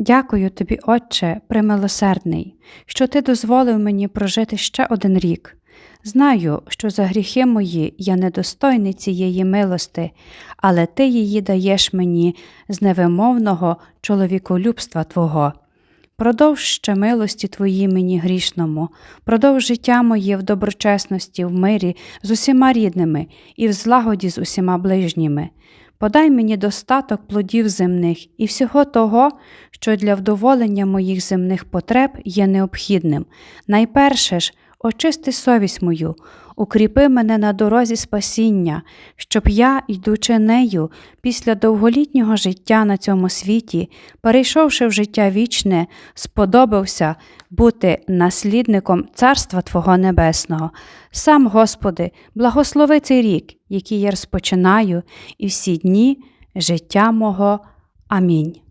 Дякую тобі, Отче, примилосердний, що ти дозволив мені прожити ще один рік. Знаю, що за гріхи мої я недостойний цієї милости, але ти її даєш мені з невимовного чоловіколюбства Твого. Продовж ще милості Твої мені грішному, продовж життя моє в доброчесності, в мирі з усіма рідними і в злагоді з усіма ближніми. Подай мені достаток плодів земних і всього того, що для вдоволення моїх земних потреб є необхідним. Найперше ж, очисти совість мою, укріпи мене на дорозі спасіння, щоб я, йдучи нею, після довголітнього життя на цьому світі, перейшовши в життя вічне, сподобався бути наслідником Царства Твого Небесного. Сам, Господи, благослови цей рік, який я розпочинаю, і всі дні життя мого. Амінь.